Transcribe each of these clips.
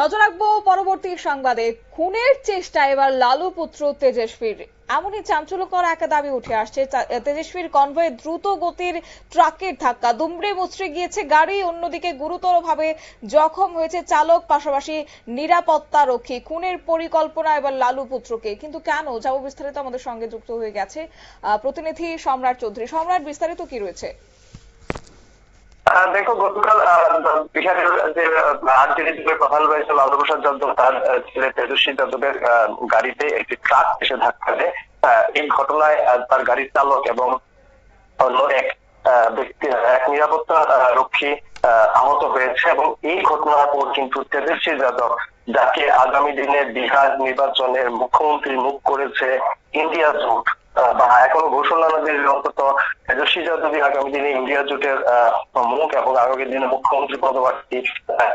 নজর রাখব পরবর্তী সংবাদে। খুনের চেষ্টা এবার লালু পুত্র তেজস্বীর। এমনই চাঞ্চল্যকর একটা দাবি উঠে আসছে। তেজস্বীর কনভয়ে দ্রুত গতির ট্রাকের ধাক্কা। দুমড়ে মুচড়ে গিয়েছে গাড়ি, অন্যদিকে গুরুতরভাবে জখম হয়েছে চালক, পাশাপাশি নিরাপত্তা রক্ষী খুনের পরিকল্পনা এবার লালু পুত্রকে। কিন্তু কেন? যাব বিস্তারিত আমাদের সঙ্গে যুক্ত হয়ে গেছে প্রতিনিধি সম্রাট চৌধুরী। সম্রাট, বিস্তারিত কি রয়েছে? দেখো, গতকাল বিহারের যে আরজেডি দলের প্রধান রয়েছে লালু প্রসাদ যাদব, তার ছেলে তেজস্বী যাদবের গাড়িতে একটি ট্রাক এসে ধাক্কা দেয়। এই ঘটনায় তার গাড়ির চালক এবং অন্য এক ব্যক্তি, এক নিরাপত্তা রক্ষী আহত হয়েছে এবং এই ঘটনার পর কিন্তু তেজস্বী যাদব, যাকে আগামী দিনে বিহার নির্বাচনের মুখ্যমন্ত্রী মুখ করেছে, ইন্ডিয়া জোট বা এখনও ঘোষণা না দিলে অন্তত তেজস্বী যাদবই আগামী দিনে ইন্ডিয়া জোটের মুখ এবং আগামী দিনে মুখ্যমন্ত্রী পদপ্রার্থী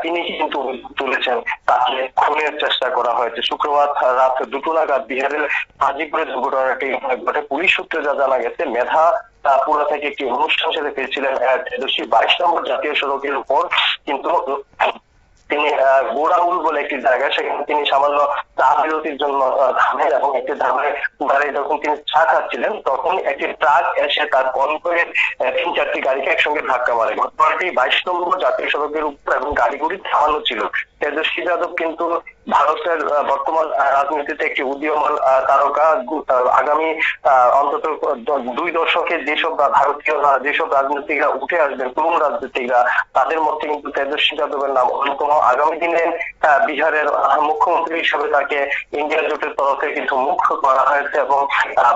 তিনি কিন্তু তুলেছেন তাকে খুনের চেষ্টা করা হয়েছে। শুক্রবার রাত দুটো নাগাদ বিহারের হাজিপুরে দুর্ঘটনাটি ঘটে। পুলিশ সূত্রে যা জানা গেছে, মেধা পুরা থেকে একটি অনুষ্ঠান সেরে পেয়েছিলেন তেজস্বী বাইশ নম্বর জাতীয় সড়কের উপর, কিন্তু তিনি গোড়াউল বলে একটি জায়গা, সেখানে তিনি সামান্য চা বিরতির জন্য থামেন এবং একটি ধারে দাঁড়িয়ে যখন তিনি চা খাচ্ছিলেন, তখন একটি ট্রাক এসে তার কনভয়ের তিন চারটি গাড়িকে একসঙ্গে ধাক্কা মারে। ঘটনাটি বাইশ নম্বর জাতীয় সড়কের উপর এবং গাড়িগুলি থামানো ছিল। তেজস্বী যাদব কিন্তু ভারতের বর্তমান রাজনীতিতে একটি উদীয়মান তারকা। আগামী অন্তত দুই দশকে যেসব ভারতীয় যেসব রাজনীতিকরা উঠে আসবেন, তরুণ রাজনীতিকরা, তাদের মধ্যে কিন্তু তেজস্বী যাদবের নাম অন্যতম। আগামী দিনে বিহারের মুখ্যমন্ত্রী হিসেবে তাকে ইন্ডিয়া জোটের তরফে কিন্তু মুখ করা হয়েছে এবং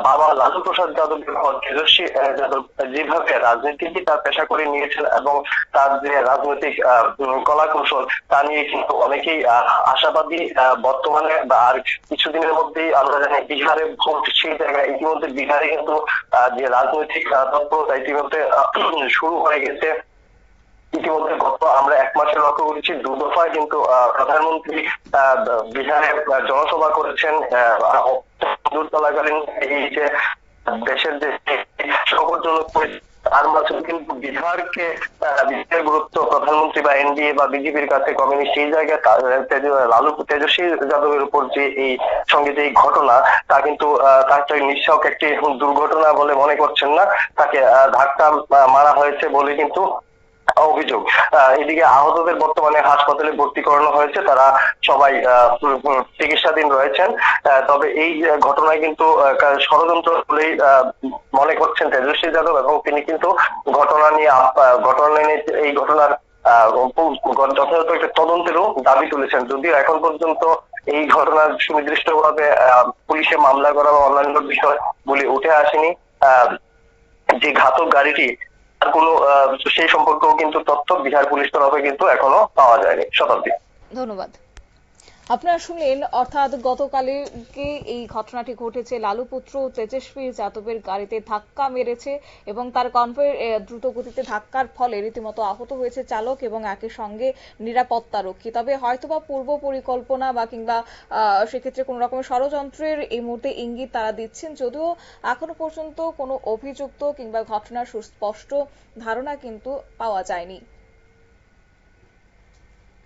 বাবা লালু প্রসাদ যাদবের পর তেজস্বী যাদব যেভাবে রাজনীতিকে তার পেশা করে নিয়েছেন এবং তার যে রাজনৈতিক কলা কৌশল তা নিয়ে কিন্তু অনেকেই আশাবাদী বর্তমানে আর কিছুদিনের মধ্যেই আমরা জানি বিহারে ভোট সেই জায়গায় ইতিমধ্যে বিহারে কিন্তু যে রাজনৈতিক তৎপরতা ইতিমধ্যে শুরু হয়ে গেছে। ইতিমধ্যে গত আমরা এক মাসে লক্ষ্য করেছি দু দফায় কিন্তু প্রধানমন্ত্রী বিহারে জনসভা করেছেন চলাকালীন এই যে দেশের যে সংকটজনক পরিস্থিতি, তার মাঝে কিন্তু বিহারকে বিহারের গুরুত্ব প্রধানমন্ত্রী বা এনডিএ বা বিজেপির কাছে কমেনি সেই জায়গায় লালু, তেজস্বী যাদবের উপর যে এই সঙ্গে যে ঘটনা, তা কিন্তু তাকে নিঃশক একটি দুর্ঘটনা বলে মনে করছেন না। তাকে ধাক্কা মারা হয়েছে বলে কিন্তু অভিযোগ। এদিকে আহতদের বর্তমানে হাসপাতালে ভর্তি করানো হয়েছে। তারা সবাই চিকিৎসাধীন রয়েছেন। তবে এই ঘটনায় কিন্তু ষড়যন্ত্র বলেই মনে করছেন তেজস্বী যাদব এবং তিনি কিন্তু ঘটনা নিয়ে ঘটনা নিয়ে এই ঘটনার যথাযথ একটা তদন্তেরও দাবি তুলেছেন। যদিও এখন পর্যন্ত এই ঘটনার সুনির্দিষ্টভাবে পুলিশে মামলা করা বা অন্যান্য বিষয় বলে উঠে আসেনি। যে ঘাতক গাড়িটি তার সেই সম্পর্কেও কিন্তু তথ্য বিহার পুলিশ তরফে কিন্তু এখনও পাওয়া যায়নি শতাব্দী। ধন্যবাদ। আপনারা শুনলেন, অর্থাৎ গতকালকে এই ঘটনাটি ঘটেছে লালু পুত্র তেজস্বী যাদবের গাড়িতে ধাক্কা মেরেছে এবং তার কনভয়ের দ্রুত গতিতে ধাক্কার ফলে রীতিমতো আহত হয়েছে চালক এবং একই সঙ্গে নিরাপত্তা রক্ষী। তবে হয়তোবা পূর্ব পরিকল্পনা বা কিংবা সেক্ষেত্রে কোনো রকমের ষড়যন্ত্রের এই মুহূর্তে ইঙ্গিত তারা দিচ্ছেন। যদিও এখনও পর্যন্ত কোনো অভিযুক্ত কিংবা ঘটনার সুস্পষ্ট ধারণা কিন্তু পাওয়া যায়নি।